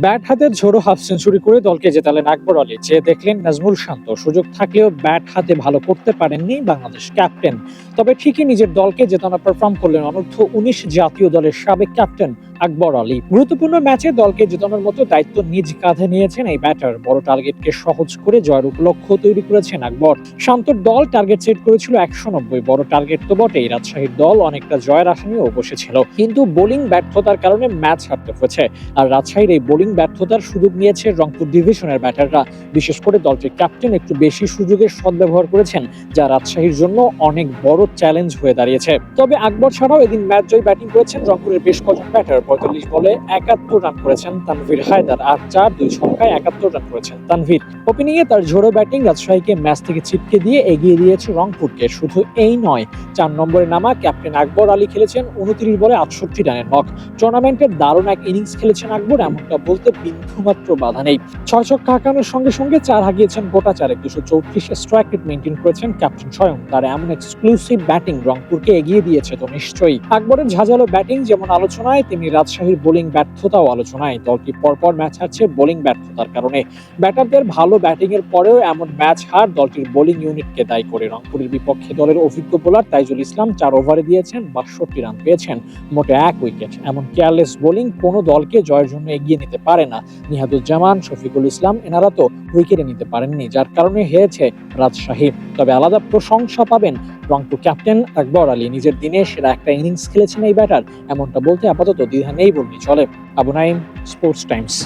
Bat হাতের ঝোড়ো half century করে দলকে জেতালেন আকবর আলী। যে দেখলেন নাজমুল শান্ত, সুযোগ থাকলেও ব্যাট হাতে ভালো করতে পারেননি বাংলাদেশ ক্যাপ্টেন। তবে ঠিকই নিজের দলকে জেতানো পারফর্ম করলেন অনূর্ধ্ব উনিশ জাতীয় দলের সাবেক ক্যাপ্টেন আকবর আলী। গুরুত্বপূর্ণ ম্যাচে দলকে জেতানোর মতো দায়িত্ব নিজ কাঁধে নিয়েছেন এই ব্যাটার। বড় টার্গেটকে সহজ করে জয়ের উপলক্ষ তৈরি করেছেন আকবর। শান্তর দল টার্গেট সেট করেছিল একশো নব্বই। বড় টার্গেট তো বটেই, রাজশাহীর দল অনেকটা জয়ের আশা বসেছিল। কিন্তু বোলিং ব্যর্থতার কারণে ম্যাচ হারতে হয়েছে। আর রাজশাহীর এই বোলিং ব্যর্থতার সুযোগ নিয়েছে রংপুর ডিভিশনের ব্যাটাররা। বিশেষ করে দলটির ক্যাপ্টেন একটু বেশি সুযোগের সদ্ব্যবহার করেছেন, যা রাজশাহীর জন্য অনেক বড় চ্যালেঞ্জ হয়ে দাঁড়িয়েছে। তবে আকবর ছাড়াও এদিন ম্যাচ জয় ব্যাটিং করেছেন রংপুরের বেশ কজন ব্যাটার। পঁয়তাল্লিশ বলে একাত্তর রান করেছেন তানভীর হায়দার আর চার দুই ছক্কায় একাত্তর রান করেছেন তানভীর। ওপেনিং এ তার ঝোড়ো ব্যাটিং রাজশাহীকে ম্যাচ থেকে ছিটকে দিয়ে এগিয়ে দিয়েছে রংপুরকে। শুধু এই নয়, চার নম্বরে নামা ক্যাপ্টেন আকবর আলী খেলেছেন উনত্রিশ বলে আটষট্টি রানের নক টুর্নামেন্টের দারুণ এক ইনিংস খেলেছেন আকবর, এমনটা বলতে বিন্দুমাত্র বাধা নেই। ছয় ছক্কা হাঁকানোর সঙ্গে সঙ্গে চার হাঁকিয়েছেন গোটা চারেক দুশো চৌত্রিশ স্ট্রাইক রেট মেনটেন করেছেন ক্যাপ্টেন স্বয়ং। তার এমন এক্সক্লুসিভ ব্যাটিং রংপুরকে এগিয়ে দিয়েছে তো নিশ্চয়ই। আকবরের ঝাঁঝালো ব্যাটিং যেমন আলোচনায়, তেমনি রাজশাহীর বোলিং ব্যর্থতাও আলোচনায়। দলটি পরপর ম্যাচ হারছে বোলিং ব্যর্থতার কারণে। ব্যাটারদের ভালো ব্যাটিং এর পরেও এমন ম্যাচ হার দলটির বোলিং ইউনিটকে দায়ী করে। রংপুরের বিপক্ষে দলের অভিজ্ঞ বোলার তাইজুল ইসলাম চার ওভারে দিয়েছেন, বাষট্টি রান পেয়েছেন, মোটে এক উইকেট। এমন কেয়ারলেস বোলিং কোনো দলকে জয়ের জন্য এগিয়ে নিতে পারে না। নিহাদুজ্জামান, শফিকুল ইসলাম, এনারা তো উইকেটে নিতে পারেননি, যার কারণে হেরেছে রাজশাহী। তবে আলাদা প্রশংসা পাবেন রংপুর ক্যাপ্টেন আকবর আলী। নিজের দিনে সেরা একটা ইনিংস খেলেছেন এই ব্যাটার, এমনটা বলতে আপাতত দ্বিধা নেই বললি চলে। Abu Naim Sports Times.